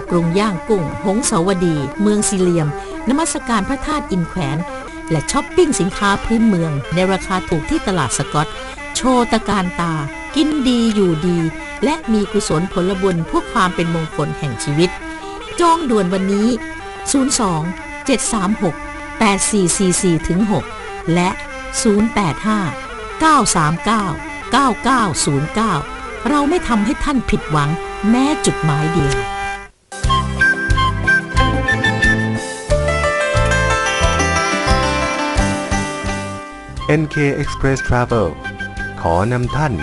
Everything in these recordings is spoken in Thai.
กกรุงย่างกุ้ง หงสาวดี เมืองซีเลียม นมัสการพระธาตุอินแขวน และช้อปปิ้งสินค้าพื้นเมือง ในราคาถูกที่ตลาดสกอต โชว์ตะการตา กินดีอยู่ดี และมีกุศลผลบุญพื่อความเป็นมงคลแห่งชีวิต จองด่วนวันนี้ 02 736 8444ถึง6และ 085 939 9909 เราไม่ทำให้ท่านผิดหวังแม้จุดหมายเดียว NK Express Travel ขอนำท่าน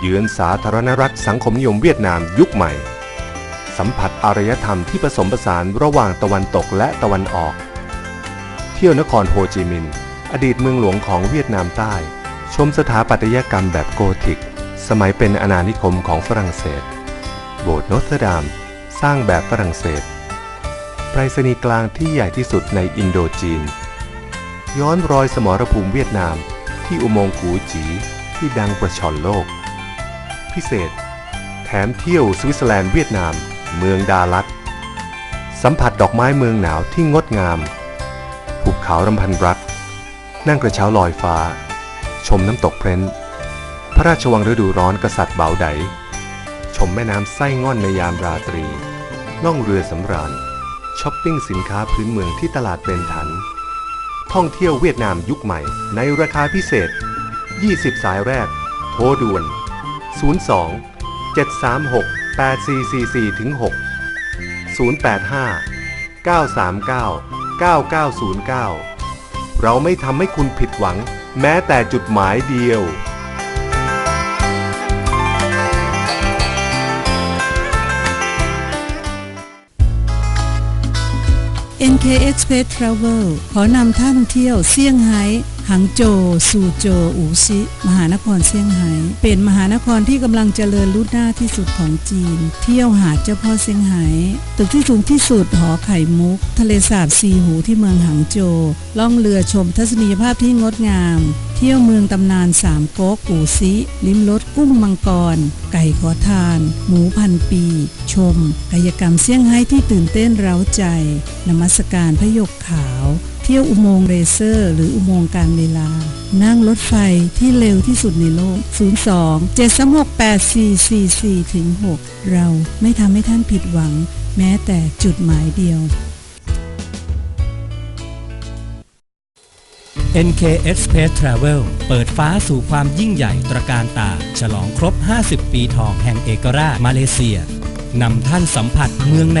เยือนสาธารณรัฐสังคมนิยมเวียดนามยุคใหม่ สัมผัสอารยธรรมที่ผสมผสานระหว่างตะวันตกและตะวันออก เที่ยวนครโฮจิมินห์อดีตเมืองหลวงของเวียดนามใต้ ชมสถาปัตยกรรมแบบโกธิก สมัยเป็นอาณานิคมของฝรั่งเศส โบสถ์โนตเทอร์ดาม สร้างแบบฝรั่งเศสไปรษณีย์กลางที่ใหญ่ที่สุดในอินโดจีน ย้อนรอยสมรภูมิเวียดนาม ที่อุโมงค์กูจีที่ดังประชอนโลก พิเศษ แถมเที่ยวสวิตเซอร์แลนด์เวียดนาม เมืองดาลัด สัมผัสดอกไม้เมืองหนาวที่งดงาม ภูเขารำพันรัก นั่งกระเช้าลอยฟ้า ชมน้ำตกเพรนพระราชวังฤดูร้อนกษัตริย์เบาไดชมแม่น้ำไส้ง่อนในยามราตรี ล่องเรือสำราญช้อปปิ้งสินค้าพื้นเมืองที่ตลาดเบนถัน ท่องเที่ยวเวียดนามยุคใหม่ ในราคาพิเศษ 20 สายแรก โทรด่วน 02 736 8444ถึง6 085 939 9909 เราไม่ทำให้คุณผิดหวัง แม้แต่จุดหมายเดียว NKX Pet Travel ขอนำท่านเที่ยวเซี่ยงไฮ้ หังโจวซูโจวอูซิ มหานครเซี่ยงไฮ้เป็นมหานครที่กำลังเจริญรุ่หน้าที่สุดของจีน เที่ยวหาดเจ้าพ่อเซี่ยงไฮ้ตึกที่สูงที่สุดหอไข่มุก ทะเลสาบซีหูที่เมืองหังโจวล่องเรือชมทัศนียภาพที่งดงาม เที่ยวเมืองตำนานสามก๊กอูซิ ลิ้มรสกุ้งมังกร ไก่ขอทาน หมูพันปี ชม กายกรรมเซี่ยงไฮ้ที่ตื่นเต้นเร้าใจ นมัสการพระยกขาว เที่ยวอุโมงค์เรเซอร์ หรืออุโมงค์การเวลา นั่งรถไฟที่เร็วที่สุดในโลก 02 736 8444ถึง6เราไม่ทำให้ท่านผิดหวัง แม้แต่จุดหมายเดียว NK Express Travel เปิดฟ้าสู่ความยิ่งใหญ่ตระการตา ฉลองครบ 50 ปีทองแห่งเอกราชมาเลเซีย นำท่านสัมผัสเมืองใน